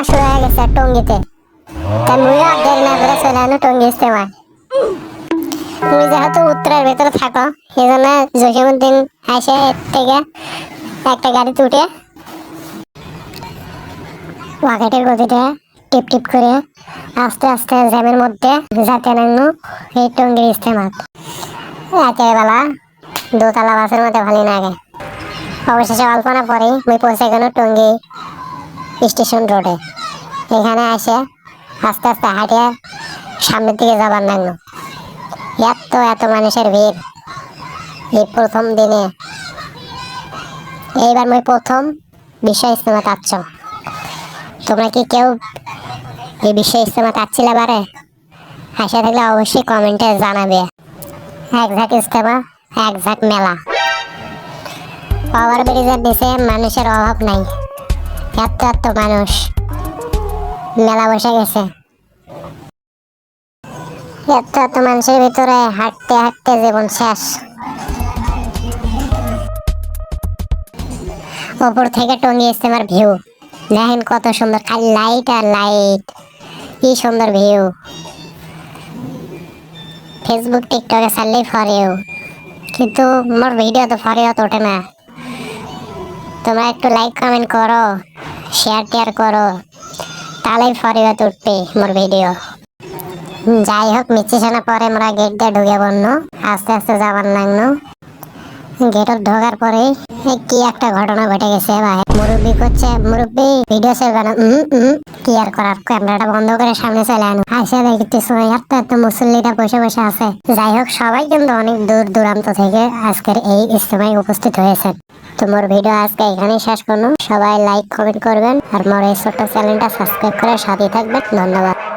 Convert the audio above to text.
টঙ্গিতে। তাই মুইও আর না করে চলে আনো টঙ্গি তুমি যেহেতু উত্তরের ভেতরে থাকো এই জন্য জসিমুদ্দিন আসে থেকে একটা গাড়িতে উঠে ওয়াকেটের গতিতে টিপ টিপ করে আস্তে আস্তে জ্যামের মধ্যে যাতে নাঙ্গু এই টঙ্গির ইস্তেমাত রাতের বেলা দোতলা বাসের মধ্যে ভালো লাগে। অবশেষে অল্প না পরেই আমি পৌঁছে গেল টঙ্গি স্টেশন রোডে। এখানে আসে আস্তে আস্তে হাঁটিয়ে সামনের দিকে যাবার নাগলো এত এত মানুষের ভিড়। এই প্রথম দিনে। এইবার মই প্রথম বিশ্ব ইস্তেমা চাচ্ছ। তোমরা কি কেউ এই বিশ্ব ইস্তেমা চাচ্ছিলে বারে? আসা থাকলে অবশ্যই কমেন্টে জানাবে। এক ঝাঁক ইস্তেমা এক ঝাঁক মেলা। পাওয়ার ব্রিজের নিচে মানুষের অভাব নাই। এত এত মানুষ। মেলা বসে গেছে। এত এত মানুষের ভিতরে হাঁটতে হাঁটতে জীবন শেষ। ওপর থেকে টঙ্গি ইস্তেমার ভিউ দেখেন কত সুন্দর, খালি লাইট আর লাইট কি সুন্দর ভিউ ফেসবুক টিকটকে ছাড়লেই ফরেও কিন্তু মোর ভিডিও তো ফরেও তো ওঠে না। তোমরা একটু লাইক কমেন্ট করো শেয়ার টেয়ার করো, তাহলেই ফরেও উঠবে মোর ভিডিও যাই হোক মিচ্ছি শোনা পরে আমরা গেট দিয়ে ঢুকে পড়ল আস্তে আস্তে যাবার লাগল গেটত ঢোকার পরে কি একটা ঘটনা ঘটে গেছে ভাই। মুরব্বী করছে, মুরব্বী ভিডিও সেভ কেন কি আর করার ক্যামেরাটা বন্ধ করে সামনে চলে আনো। আসে দেখতেছো এত এত মুসল্লিরা বসে বসে আছে। যাই হোক, সবাই কিন্তু অনেক দূর দূরান্ত থেকে আজকের এই ইজতেমায় উপস্থিত হয়েছে তোমার ভিডিও আজকে এখানেই শেষ করুন সবাই লাইক কমেন্ট করবেন আর মোর এই ছোট্ট চ্যানেলটা সাবস্ক্রাইব করে সাথে থাকবেন। ধন্যবাদ।